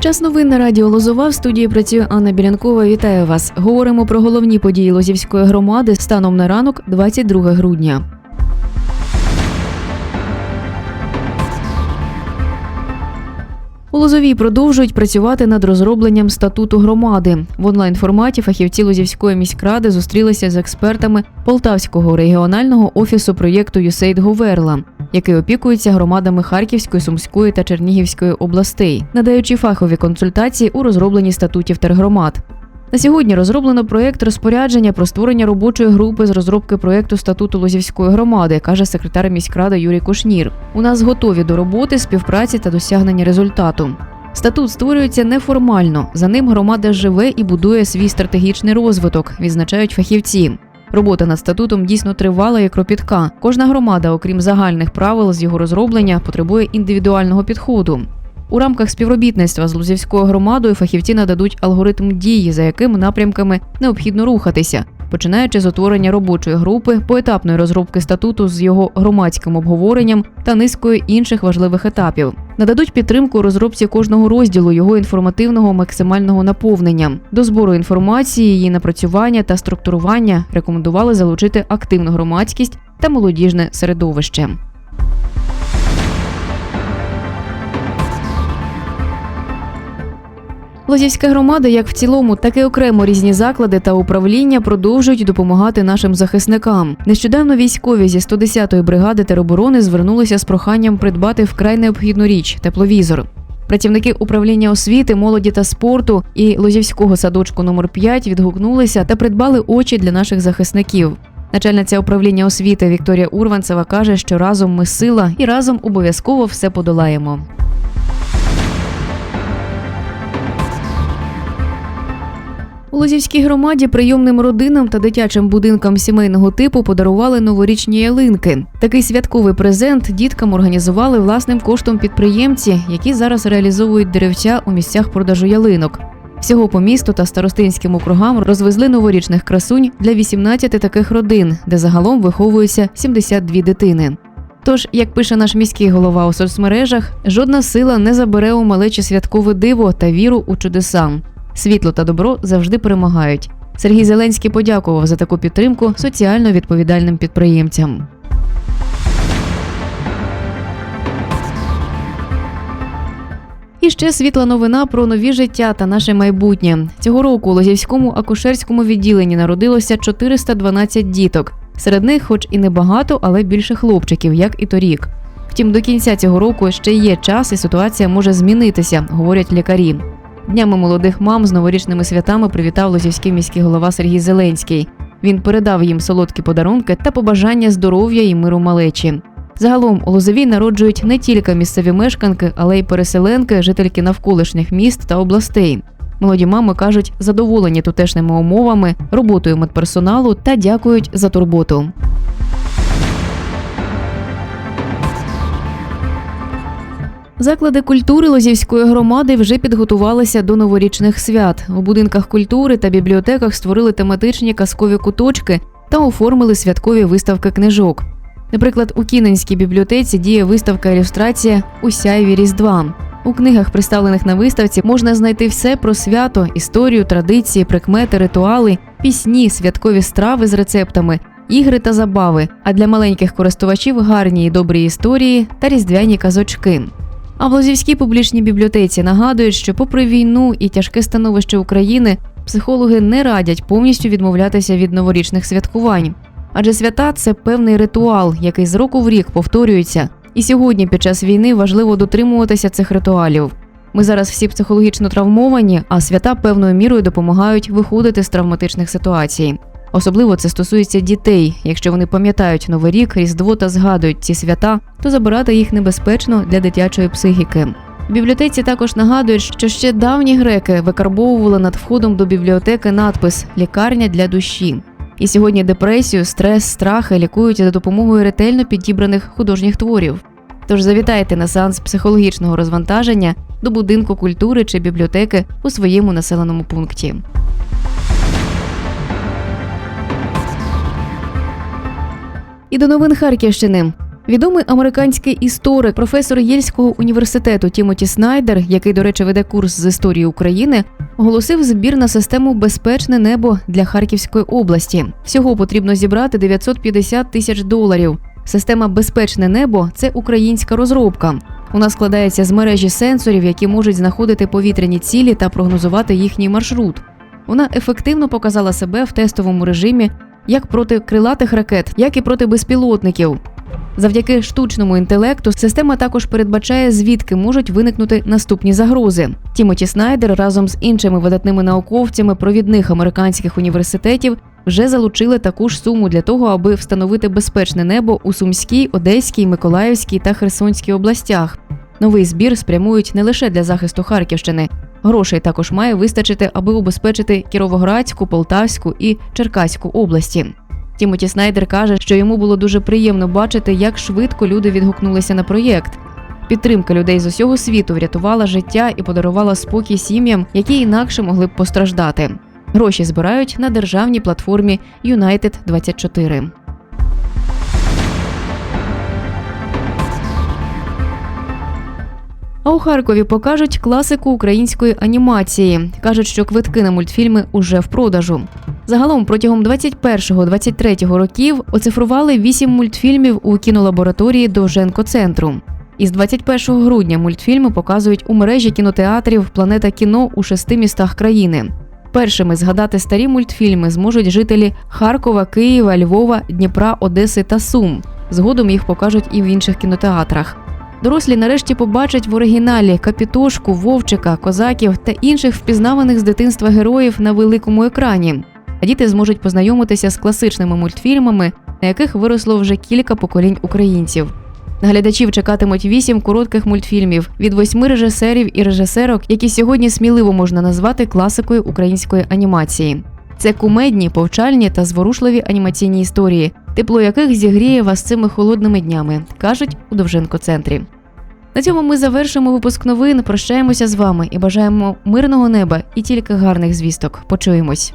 Час новин на радіо Лозова в студії працює Анна Білянкова. Вітаю вас. Говоримо про головні події Лозівської громади станом на ранок, 22 грудня. У Лозовій продовжують працювати над розробленням статуту громади. В онлайн форматі фахівці Лозівської міськради зустрілися з експертами Полтавського регіонального офісу проєкту USAID Говерла, який опікується громадами Харківської, Сумської та Чернігівської областей, надаючи фахові консультації у розробленні статутів тергромад. На сьогодні розроблено проєкт розпорядження про створення робочої групи з розробки проєкту статуту Лозівської громади, каже секретар міськради Юрій Кушнір. У нас готові до роботи, співпраці та досягнення результату. Статут створюється неформально. За ним громада живе і будує свій стратегічний розвиток, відзначають фахівці. Робота над статутом дійсно тривала і кропітка. Кожна громада, окрім загальних правил з його розроблення, потребує індивідуального підходу. У рамках співробітництва з Лузівською громадою фахівці нададуть алгоритм дії, за якими напрямками необхідно рухатися, починаючи з утворення робочої групи, поетапної розробки статуту з його громадським обговоренням та низкою інших важливих етапів. Нададуть підтримку розробці кожного розділу його інформативного максимального наповнення. До збору інформації, її напрацювання та структурування рекомендували залучити активну громадськість та молодіжне середовище. Лозівська громада, як в цілому, так і окремо різні заклади та управління продовжують допомагати нашим захисникам. Нещодавно військові зі 110-ї бригади тероборони звернулися з проханням придбати вкрай необхідну річ тепловізор. Працівники управління освіти, молоді та спорту і Лозівського садочку номер 5 відгукнулися та придбали очі для наших захисників. Начальниця управління освіти Вікторія Урванцева каже, що разом ми сила і разом обов'язково все подолаємо. У Лозівській громаді прийомним родинам та дитячим будинкам сімейного типу подарували новорічні ялинки. Такий святковий презент діткам організували власним коштом підприємці, які зараз реалізовують деревця у місцях продажу ялинок. Всього по місту та старостинським округам розвезли новорічних красунь для 18 таких родин, де загалом виховуються 72 дитини. Тож, як пише наш міський голова у соцмережах, жодна сила не забере у малечі святкове диво та віру у чудеса. Світло та добро завжди перемагають. Сергій Зеленський подякував за таку підтримку соціально відповідальним підприємцям. І ще світла новина про нові життя та наше майбутнє. Цього року у Лозівському акушерському відділенні народилося 412 діток. Серед них, хоч і небагато, але більше хлопчиків, як і торік. Втім, до кінця цього року ще є час, і ситуація може змінитися, говорять лікарі. Днями молодих мам з новорічними святами привітав Лозівський міський голова Сергій Зеленський. Він передав їм солодкі подарунки та побажання здоров'я і миру малечі. Загалом у Лозовій народжують не тільки місцеві мешканки, але й переселенки, жительки навколишніх міст та областей. Молоді мами кажуть, задоволені тутешніми умовами, роботою медперсоналу та дякують за турботу. Заклади культури Лозівської громади вже підготувалися до новорічних свят. У будинках культури та бібліотеках створили тематичні казкові куточки та оформили святкові виставки книжок. Наприклад, у Кіненській бібліотеці діє виставка ілюстрація у Різдва. У книгах, представлених на виставці, можна знайти все про свято, історію, традиції, прикмети, ритуали, пісні, святкові страви з рецептами, ігри та забави. А для маленьких користувачів гарні і добрі історії та різдвяні казочки. А в Лозівській публічній бібліотеці нагадують, що, попри війну і тяжке становище України, психологи не радять повністю відмовлятися від новорічних святкувань. Адже свята це певний ритуал, який з року в рік повторюється. І сьогодні, під час війни, важливо дотримуватися цих ритуалів. Ми зараз всі психологічно травмовані, а свята певною мірою допомагають виходити з травматичних ситуацій. Особливо це стосується дітей. Якщо вони пам'ятають новий рік, різдво та згадують ці свята, то забирати їх небезпечно для дитячої психіки. В бібліотеці також нагадують, що ще давні греки викарбовували над входом до бібліотеки надпис Лікарня для душі. І сьогодні депресію, стрес, страхи лікують за допомогою ретельно підібраних художніх творів. Тож завітайте на сеанс психологічного розвантаження до будинку культури чи бібліотеки у своєму населеному пункті. І до новин Харківщини. Відомий американський історик, професор Єльського університету Тімоті Снайдер, який, до речі, веде курс з історії України, оголосив збір на систему Безпечне небо для Харківської області. Всього потрібно зібрати 950 тисяч доларів. Система Безпечне небо це українська розробка. Вона складається з мережі сенсорів, які можуть знаходити повітряні цілі та прогнозувати їхній маршрут. Вона ефективно показала себе в тестовому режимі як проти крилатих ракет, як і проти безпілотників. Завдяки штучному інтелекту система також передбачає, звідки можуть виникнути наступні загрози. Тімоті Снайдер разом з іншими видатними науковцями провідних американських університетів вже залучили таку ж суму для того, аби встановити безпечне небо у Сумській, Одеській, Миколаївській та Херсонській областях. Новий збір спрямують не лише для захисту Харківщини. Грошей також має вистачити, аби убезпечити Кіровоградську, Полтавську і Черкаську області. Тімоті Снайдер каже, що йому було дуже приємно бачити, як швидко люди відгукнулися на проєкт. Підтримка людей з усього світу врятувала життя і подарувала спокій сім'ям, які інакше могли б постраждати. Гроші збирають на державній платформі United24. А у Харкові покажуть класику української анімації. кажуть, що квитки на мультфільми уже в продажу. Загалом протягом 21-23 років оцифрували 8 мультфільмів у кінолабораторії Довженко центру. Із 21 грудня мультфільми показують у мережі кінотеатрів Планета кіно у шести містах країни. Першими згадати старі мультфільми зможуть жителі Харкова, Києва, Львова, Дніпра, Одеси та Сум. Згодом їх покажуть і в інших кінотеатрах. Дорослі нарешті побачать в оригіналі Капітошку, Вовчика, козаків та інших впізнаваних з дитинства героїв на великому екрані. А діти зможуть познайомитися з класичними мультфільмами, на яких виросло вже кілька поколінь українців. На глядачів чекатимуть вісім коротких мультфільмів від восьми режисерів і режисерок, які сьогодні сміливо можна назвати класикою української анімації. Це кумедні, повчальні та зворушливі анімаційні історії, тепло яких зігріє вас цими холодними днями, кажуть у Довженко центрі. На цьому ми завершимо випуск новин. Прощаємося з вами і бажаємо мирного неба і тільки гарних звісток. Почуємось.